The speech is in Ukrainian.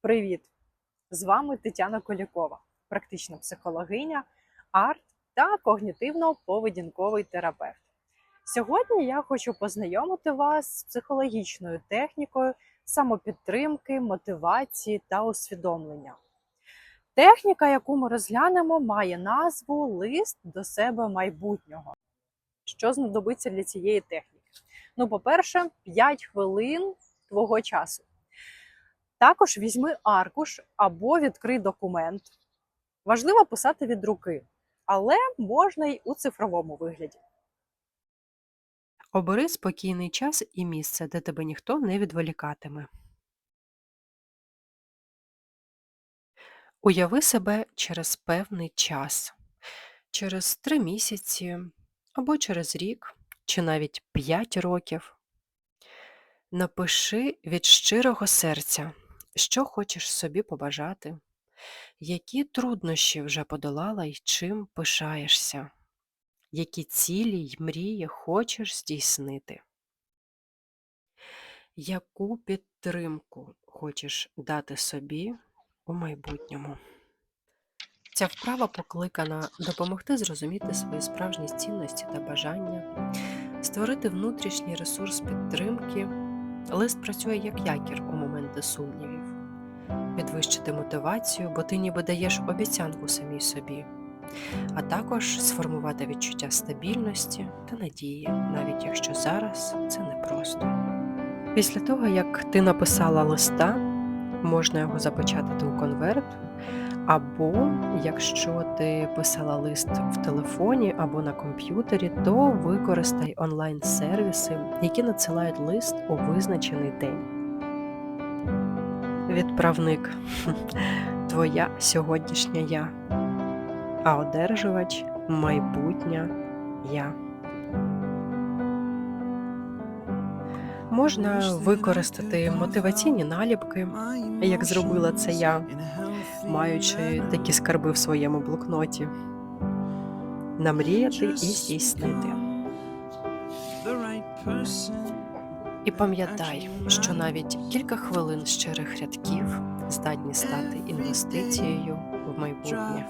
Привіт! З вами Тетяна Колякова, практична психологиня, арт та когнітивно-поведінковий терапевт. Сьогодні я хочу познайомити вас з психологічною технікою самопідтримки, мотивації та усвідомлення. Техніка, яку ми розглянемо, має назву Лист до себе майбутнього. Що знадобиться для цієї техніки? Ну, по-перше, 5 хвилин твого часу. Також візьми аркуш або відкрий документ. Важливо писати від руки, але можна й у цифровому вигляді. Обери спокійний час і місце, де тебе ніхто не відволікатиме. Уяви себе через певний час, через три місяці або через рік, чи навіть п'ять років. Напиши від щирого серця, що хочеш собі побажати, які труднощі вже подолала і чим пишаєшся, які цілі й мрії хочеш здійснити, яку підтримку хочеш дати собі у майбутньому. Ця вправа покликана допомогти зрозуміти свої справжні цінності та бажання, створити внутрішній ресурс підтримки. Лист працює як якір у моменти сумнівів, підвищити мотивацію, бо ти ніби даєш обіцянку самій собі, а також сформувати відчуття стабільності та надії, навіть якщо зараз це непросто. Після того, як ти написала листа, можна його запечатати у конверт, або якщо ти писала лист в телефоні або на комп'ютері, то використай онлайн-сервіси, які надсилають лист у визначений день. Відправник твоя сьогоднішня я, а одержувач майбутня я. Можна використати мотиваційні наліпки, як зробила це я, маючи такі скарби в своєму блокноті. Намріяти і здійснити. І пам'ятай, що навіть кілька хвилин щирих рядків здатні стати інвестицією в майбутнє.